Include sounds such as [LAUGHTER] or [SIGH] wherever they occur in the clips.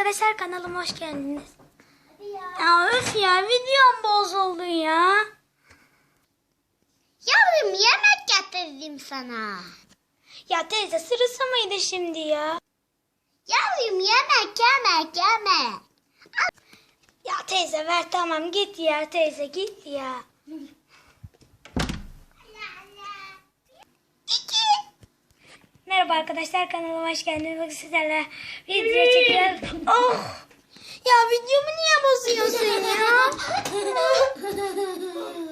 arkadaşlar kanalıma hoş geldiniz. Ya öf ya videom bozuldu ya. Yavrum yemek getirdim sana. Ya teyze sırası mıydı şimdi ya? Yavrum yemek yemek yemek. Ya teyze ver tamam git ya teyze git ya. Merhaba arkadaşlar kanalıma hoş geldiniz. Bugün sizlerle video çekiyoruz. [LAUGHS] Oh! Ya videomu niye bozuyorsun ya? [LAUGHS]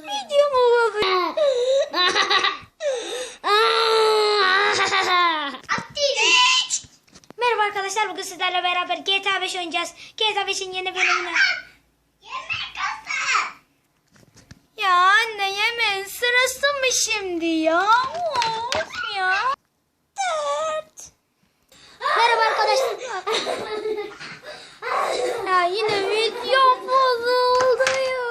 videomu bozuyor. [LAUGHS] Attım. Merhaba arkadaşlar bugün sizlerle beraber GTA 5 oynayacağız. GTA 5'in yeni hazır. Ya anne yemeğin sırası mı şimdi ya? Of ya. Dert. Merhaba arkadaşlar. ya yine video bozuldu ya.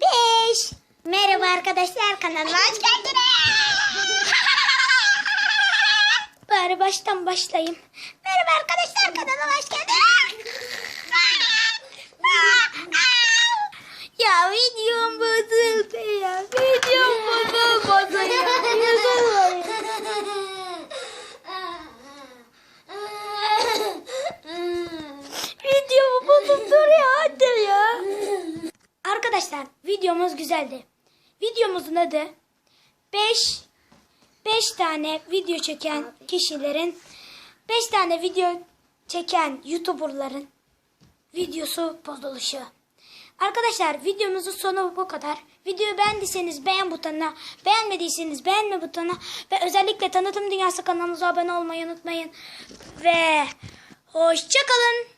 Beş. Merhaba arkadaşlar kanalıma hoş geldiniz. Bari baştan başlayayım. Merhaba arkadaşlar kanalıma hoş geldiniz. Ya videom bozuldu ya. Videom bozuldu ya. Videomu bozup duruyor hadi ya. Arkadaşlar videomuz güzeldi. Videomuzun adı 5 5 tane video çeken kişilerin 5 tane video çeken YouTuber'ların videosu bozuluşu. Arkadaşlar videomuzun sonu bu kadar. Videoyu beğendiyseniz beğen butonuna, beğenmediyseniz beğenme butonuna ve özellikle tanıtım dünyası kanalımıza abone olmayı unutmayın. Ve hoşçakalın.